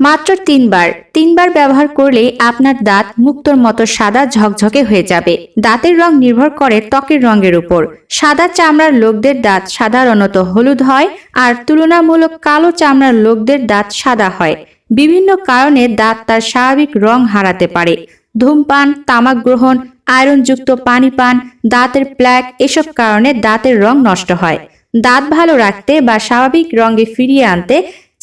মাত্র তিনবার। তিনবার ব্যবহার করলেই আপনার দাঁত মুক্তোর মতো সাদা ঝকঝকে হয়ে যাবে। দাঁতের রং নির্ভর করে ত্বকের রঙের উপর। সাদা চামড়ার লোকদের দাঁত সাধারণত হলুদ হয় আর তুলনামূলক কালো চামড়ার লোকদের দাঁত সাদা হয়। বিভিন্ন কারণে দাঁত তার স্বাভাবিক রং হারাতে পারে। ধূমপান, তামাক গ্রহণ, আয়রনযুক্ত পানি পান দাঁতের প্ল্যাক এসব কারণে দাঁতের রং নষ্ট হয়। দাঁত ভালো রাখতে বা স্বাভাবিক রঙে ফিরিয়ে আনতে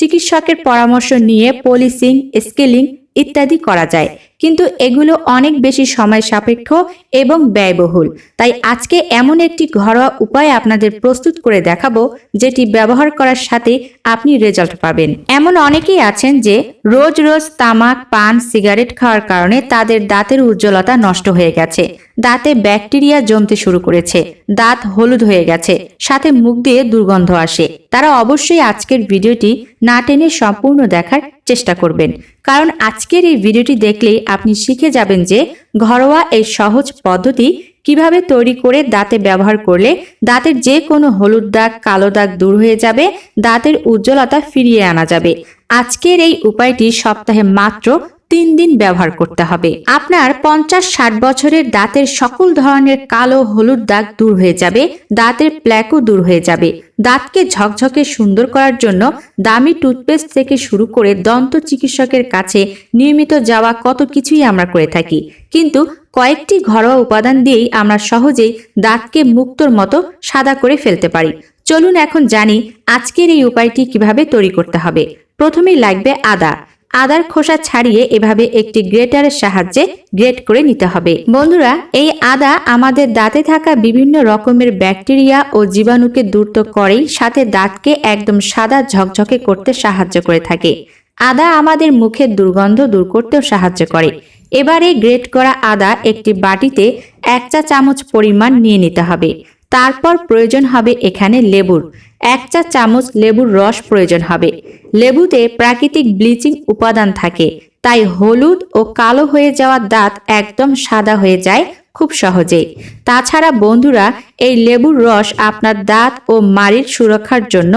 চিকিৎসকের পরামর্শ নিয়ে পলিসিং স্কেলিং ইত্যাদি করা যায়। কিন্তু এগুলো অনেক বেশি সময় সাপেক্ষ এবং ব্যয়বহুল। তাই আজকে এমন একটি ঘরোয়া উপায় আপনাদের প্রস্তুত করে দেখাবো, যেটি ব্যবহার করার সাথে আপনি রেজাল্ট পাবেন। এমন অনেকেই আছেন যে রোজ রোজ তামাক, পান, সিগারেট খাওয়ার কারণে তাদের দাঁতের উজ্জ্বলতা নষ্ট হয়ে গেছে। দাঁতে ব্যাকটেরিয়া জমতে শুরু করেছে। দাঁত হলুদ হয়ে গেছে। সাথে মুখ দিয়ে দুর্গন্ধ আসে। তারা অবশ্যই আজকের ভিডিওটি না টেনে সম্পূর্ণ দেখার চেষ্টা করবেন। কারণ আজকের এই ভিডিওটি দেখলেই আপনি শিখে যাবেন যে ঘরোয়া এই সহজ পদ্ধতি কীভাবে তৈরি করে দাঁতে ব্যবহার করলে দাঁতের যে কোনো হলুদ দাগ, কালো দাগ দূর হয়ে যাবে, দাঁতের উজ্জ্বলতা ফিরিয়ে আনা যাবে। আজকের এই উপায়টি সপ্তাহে মাত্র তিন দিন ব্যবহার করতে হবে। আপনার পঞ্চাশ ষাট বছরের দাঁতের সকল ধরনের কালো হলুদ দাগ দূর হয়ে যাবে, দাঁতের প্ল্যাকও দূর হয়ে যাবে। দাঁতকে ঝকঝকে সুন্দর করার জন্য দামি টুথপেস্ট থেকে শুরু করে দন্ত চিকিৎসকের কাছে নিয়মিত যাওয়া কত কিছুই আমরা করে থাকি। কিন্তু কয়েকটি ঘরোয়া উপাদান দিয়েই আমরা সহজেই দাঁতকে মুক্তোর মতো সাদা করে ফেলতে পারি। চলুন এখন জানি আজকের এই উপায়টি কীভাবে তৈরি করতে হবে। প্রথমেই লাগবে আদা। আদার খোসা ছাড়িয়ে এভাবে একটি গ্রেটারের সাহায্যে গ্রেট করে নিতে হবে। বন্ধুরা, এই আদা আমাদের দাঁতে থাকা বিভিন্ন রকমের ব্যাকটেরিয়া ও জীবাণুকে দূর করেই সাথে দাঁতকে একদম সাদা ঝকঝকে করতে সাহায্য করে থাকে। আদা আমাদের মুখের দুর্গন্ধ দূর করতেও সাহায্য করে। এবারে গ্রেট করা আদা একটি বাটিতে এক চা চামচ পরিমাণ নিয়ে নিতে হবে। তারপর প্রয়োজন হবে এখানে লেবুর। এক চা চামচ লেবুর রস প্রয়োজন হবে। লেবুতে প্রাকৃতিক ব্লিচিং উপাদান থাকে। তাই হলুদ ও কালো হয়ে যাওয়া দাঁত একদম সাদা হয়ে যায় খুব সহজেই। তাছাড়া বন্ধুরা, এই লেবুর রস আপনার দাঁত ও মাড়ির সুরক্ষার জন্য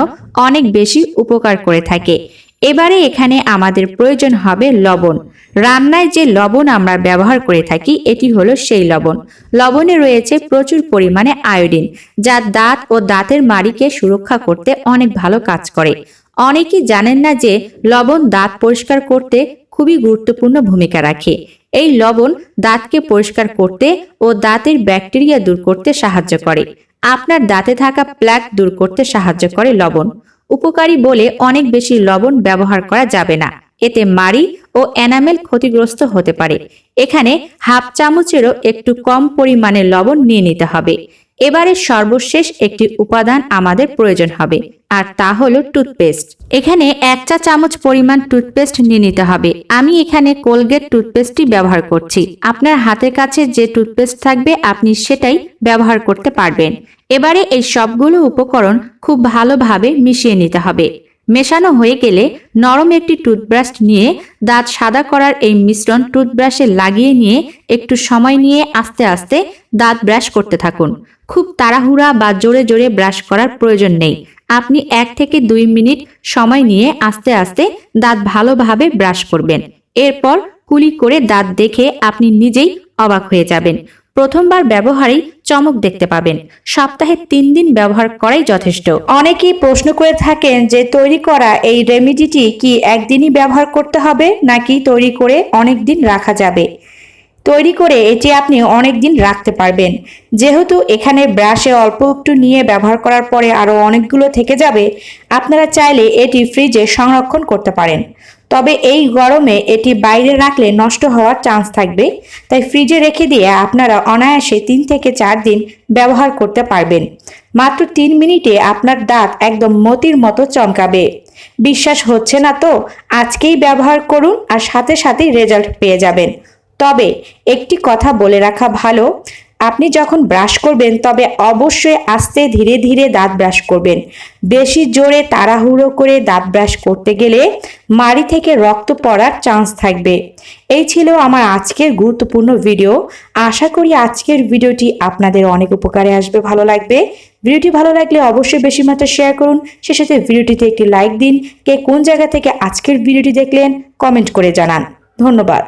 অনেক বেশি উপকার করে থাকে। এবারে এখানে আমাদের প্রয়োজন হবে লবণ। রান্নায় যে লবণ আমরা ব্যবহার করে থাকি, এটি হলো সেই লবণ। লবণে রয়েছে প্রচুর পরিমাণে আয়োডিন, যা দাঁত ও দাঁতের মাড়িকে সুরক্ষা করতে অনেক ভালো কাজ করে। অনেকেই জানেন না যে লবণ দাঁত পরিষ্কার করতে খুবই গুরুত্বপূর্ণ ভূমিকা রাখে। এই লবণ দাঁতকে পরিষ্কার করতে ও দাঁতের ব্যাকটেরিয়া দূর করতে সাহায্য করে। আপনার দাঁতে থাকা প্ল্যাক দূর করতে সাহায্য করে লবণ। উপকারী বলে অনেক বেশি লবণ ব্যবহার করা যাবে না। এতে মাড়ি ও এনামেল ক্ষতিগ্রস্ত হতে পারে। এখানে হাফ চামচেরও একটু কম পরিমাণে লবণ নিয়ে নিতে হবে। এবারে সর্বশেষ একটি উপাদান আমাদের প্রয়োজন হবে, আর তা হলো টুথপেস্ট। এখানে এক চা চামচ পরিমাণ টুথপেস্ট নিয়ে নিতে হবে। আমি এখানে কোলগেট টুথপেস্টটি ব্যবহার করছি। আপনার হাতের কাছে যে টুথপেস্ট থাকবে, আপনি সেটাই ব্যবহার করতে পারবেন। এবারে এই সবগুলো উপকরণ খুব ভালোভাবে মিশিয়ে নিতে হবে। মেশানো হয়ে গেলে নরম একটি টুথব্রাশ নিয়ে দাঁত সাদা করার এই মিশ্রণ টুথব্রাশে লাগিয়ে নিয়ে একটু সময় নিয়ে আস্তে আস্তে দাঁত ব্রাশ করতে থাকুন। খুব তাড়াহুড়া বা জোরে জোরে ব্রাশ করার প্রয়োজন নেই। আপনি এক থেকে দুই মিনিট সময় নিয়ে আস্তে আস্তে দাঁত ভালোভাবে ব্রাশ করবেন। এরপর কুলি করে দাঁত দেখে আপনি নিজেই অবাক হয়ে যাবেন। প্রথমবার ব্যবহারেই চমক দেখতে পাবেন। সপ্তাহে তিন দিন ব্যবহার করাই যথেষ্ট। অনেকেই প্রশ্ন করে থাকেন যে, তৈরি করা এই রেমিডিটি কি একদিনই ব্যবহার করতে হবে, নাকি তৈরি করে অনেক দিন রাখা যাবে? তৈরি করে এটি আপনি অনেক দিন রাখতে পারবেন। যেহেতু এখানে ব্রাশে অল্প একটু নিয়ে ব্যবহার করার পরে আরও অনেকগুলো থেকে যাবে, আপনারা চাইলে এটি ফ্রিজে সংরক্ষণ করতে পারেন। তবে এই গরমে এটি বাইরে রাখলে নষ্ট হওয়ার চান্স থাকবে। তাই ফ্রিজে রেখে দিয়ে আপনারা অনায়াসে তিন থেকে চার দিন ব্যবহার করতে পারবেন। মাত্র তিন মিনিটে আপনার দাঁত একদম মতির মতো চমকাবে। বিশ্বাস হচ্ছে না তো? আজকেই ব্যবহার করুন আর সাথে সাথেই রেজাল্ট পেয়ে যাবেন। তবে একটি কথা বলে রাখা ভালো আপনি যখন ব্রাশ করবেন, তবে অবশ্যই আস্তে ধীরে ধীরে দাঁত ব্রাশ করবেন। বেশি জোরে তাড়াহুড়ো করে দাঁত ব্রাশ করতে গেলে মাড়ি থেকে রক্ত পড়ার চান্স থাকবে। এই ছিল আমার আজকের গুরুত্বপূর্ণ ভিডিও। আশা করি আজকের ভিডিওটি আপনাদের অনেক উপকারে আসবে, ভালো লাগবে। ভিডিওটি ভালো লাগলে অবশ্যই বেশি মাত্রা শেয়ার করুন। সে সাথে ভিডিওটিতে একটি লাইক দিন। কে কোন জায়গা থেকে আজকের ভিডিওটি দেখলেন, কমেন্ট করে জানান। ধন্যবাদ।